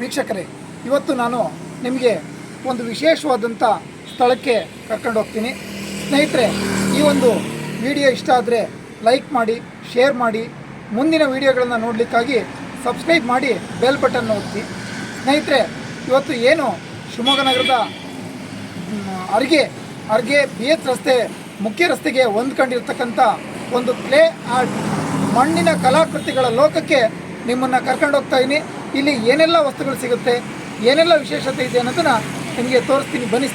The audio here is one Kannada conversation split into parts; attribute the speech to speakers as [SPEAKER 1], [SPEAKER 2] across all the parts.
[SPEAKER 1] ವೀಕ್ಷಕರೇ, ಇವತ್ತು ನಾನು ನಿಮಗೆ ಒಂದು ವಿಶೇಷವಾದಂಥ ಸ್ಥಳಕ್ಕೆ ಕರ್ಕೊಂಡು ಹೋಗ್ತೀನಿ. ಸ್ನೇಹಿತರೆ, ಈ ಒಂದು ವಿಡಿಯೋ ಇಷ್ಟ ಆದರೆ ಲೈಕ್ ಮಾಡಿ, ಶೇರ್ ಮಾಡಿ, ಮುಂದಿನ ವಿಡಿಯೋಗಳನ್ನು ನೋಡಲಿಕ್ಕಾಗಿ ಸಬ್ಸ್ಕ್ರೈಬ್ ಮಾಡಿ, ಬೆಲ್ ಬಟನ್ ಒತ್ತಿ. ಸ್ನೇಹಿತರೆ, ಇವತ್ತು ಏನು ಶಿವಮೊಗ್ಗ ನಗರದ ಅರ್ಗೆ ಅರ್ಗೆ ಬಿ ಎಚ್ ರಸ್ತೆ, ಮುಖ್ಯ ರಸ್ತೆಗೆ ಹೊಂದ್ಕೊಂಡಿರ್ತಕ್ಕಂಥ ಒಂದು ಕ್ಲೇ ಆರ್ಟ್ ಮಣ್ಣಿನ ಕಲಾಕೃತಿಗಳ ಲೋಕಕ್ಕೆ ನಿಮ್ಮನ್ನು ಕರ್ಕೊಂಡು ಹೋಗ್ತಾ ಇದ್ದೀನಿ ಇಲ್ಲಿ ಏನೆಲ್ಲ ವಸ್ತುಗಳು ಸಿಗುತ್ತೆ ಏನೆಲ್ಲ ವಿಶೇಷತೆ ಇದೆ ಅನ್ನೋದನ್ನು ನಿಮಗೆ ತೋರಿಸ್ತೀನಿ. ಬನ್ನಿ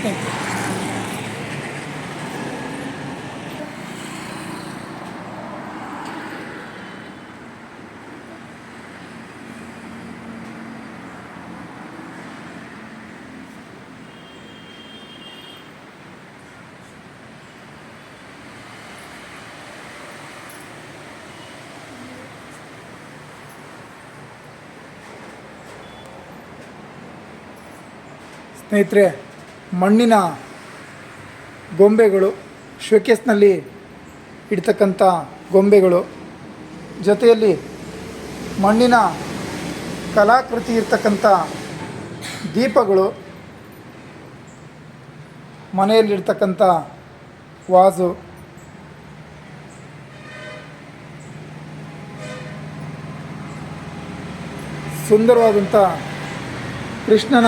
[SPEAKER 1] ಸ್ನೇಹಿತರೆ, ಮಣ್ಣಿನ ಗೊಂಬೆಗಳು ಶೋಕೇಸ್ನಲ್ಲಿ ಇಡ್ತಕ್ಕಂಥ ಗೊಂಬೆಗಳು. ಜೊತೆಯಲ್ಲಿ ಮಣ್ಣಿನ ಕಲಾಕೃತಿ ಇರ್ತಕ್ಕಂಥ ದೀಪಗಳು, ಮನೆಯಲ್ಲಿರ್ತಕ್ಕಂಥ ವಾಜು ಸುಂದರವಾದಂಥ ಕೃಷ್ಣನ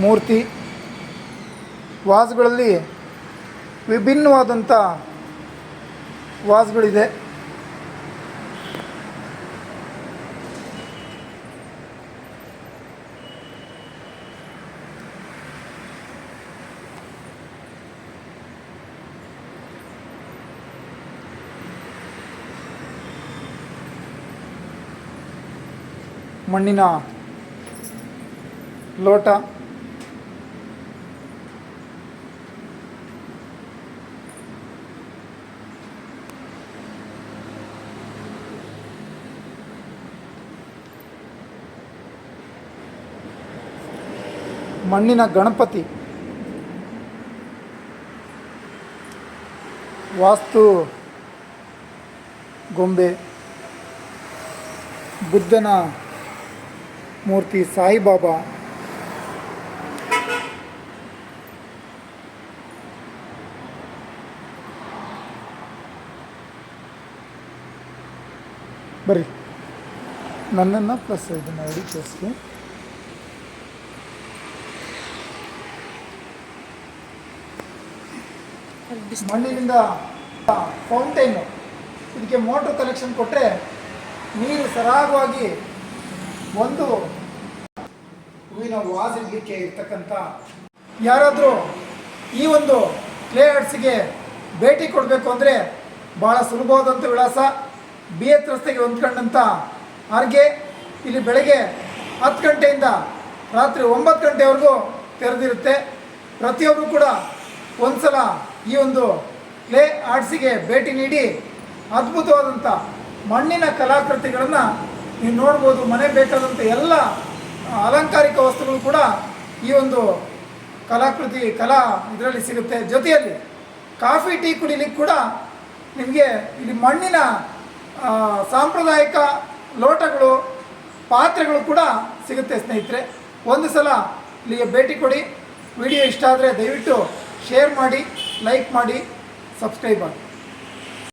[SPEAKER 1] ಮೂರ್ತಿ. ವಾಸ್ಗಳಲ್ಲಿ ವಿಭಿನ್ನವಾದಂಥ ವಾಸ್ಗಳಿದೆ. ಮಣ್ಣಿನ ಲೋಟ. ಮಣ್ಣಿನ ಗಣಪತಿ. ವಾಸ್ತು ಗೊಂಬೆ ಬುದ್ಧನ ಮೂರ್ತಿ ಸಾಯಿಬಾಬಾ. ಬರ್ರಿ. ನನ್ನನ್ನು ಪ್ಲಸ್ ಇದನ್ನು ನೋಡಿ ತೋರಿಸ್ತೀನಿ. ಮಣ್ಣಿನಿಂದ ಫೌಂಟೈನು, ಇದಕ್ಕೆ ಮೋಟ್ರ್ ಕನೆಕ್ಷನ್ ಕೊಟ್ಟರೆ ನೀರು ಸರಾಗವಾಗಿ ಒಂದು ಹೂವಿನ ವಾಸಲಿಕ್ಕೆ ಇರ್ತಕ್ಕಂಥ ಯಾರಾದರೂ ಈ ಒಂದು ಕ್ಲೇ ಆರ್ಟ್ಸ್ಗೆ ಭೇಟಿ ಕೊಡಬೇಕು ಅಂದರೆ ಭಾಳ ಸುಲಭವಾದಂಥ ವಿಳಾಸ. ಬಿ ಎಚ್ ರಸ್ತೆಗೆ ಹೊಂದ್ಕೊಂಡಂಥ ಅರ್ಗೆ ಇಲ್ಲಿ ಬೆಳಗ್ಗೆ ಹತ್ತು ಗಂಟೆಯಿಂದ ರಾತ್ರಿ ಒಂಬತ್ತು ಗಂಟೆವರೆಗೂ ತೆರೆದಿರುತ್ತೆ. ಪ್ರತಿಯೊಬ್ಬರು ಕೂಡ ಒಂದ್ಸಲ ಈ ಒಂದು ಕ್ಲೇ ಆರ್ಟ್ಸಿಗೆ ಭೇಟಿ ನೀಡಿ ಅದ್ಭುತವಾದಂಥ ಮಣ್ಣಿನ ಕಲಾಕೃತಿಗಳನ್ನು ನೀವು ನೋಡ್ಬೋದು, ಮನೆ ಬೇಕಾದಂಥ ಎಲ್ಲ ಅಲಂಕಾರಿಕ ವಸ್ತುಗಳು ಕೂಡ ಈ ಒಂದು ಕಲಾಕೃತಿ, ಕಲಾ ಇದರಲ್ಲಿ ಸಿಗುತ್ತೆ. ಜೊತೆಯಲ್ಲಿ ಕಾಫಿ, ಟೀ ಕುಡಿಲಿಕ್ಕೆ ಕೂಡ ನಿಮಗೆ ಇಲ್ಲಿ ಮಣ್ಣಿನ ಸಾಂಪ್ರದಾಯಿಕ ಲೋಟಗಳು, ಪಾತ್ರೆಗಳು ಕೂಡ ಸಿಗುತ್ತೆ ಸ್ನೇಹಿತರೆ. ಒಂದು ಸಲ ಇಲ್ಲಿಗೆ ಭೇಟಿ ಕೊಡಿ. ವಿಡಿಯೋ ಇಷ್ಟ ಆದರೆ ದಯವಿಟ್ಟು ಶೇರ್ ಮಾಡಿ. ಲೈಕ್ ಮಾಡಿ ಸಬ್ಸ್ಕ್ರೈಬ್ ಮಾಡಿ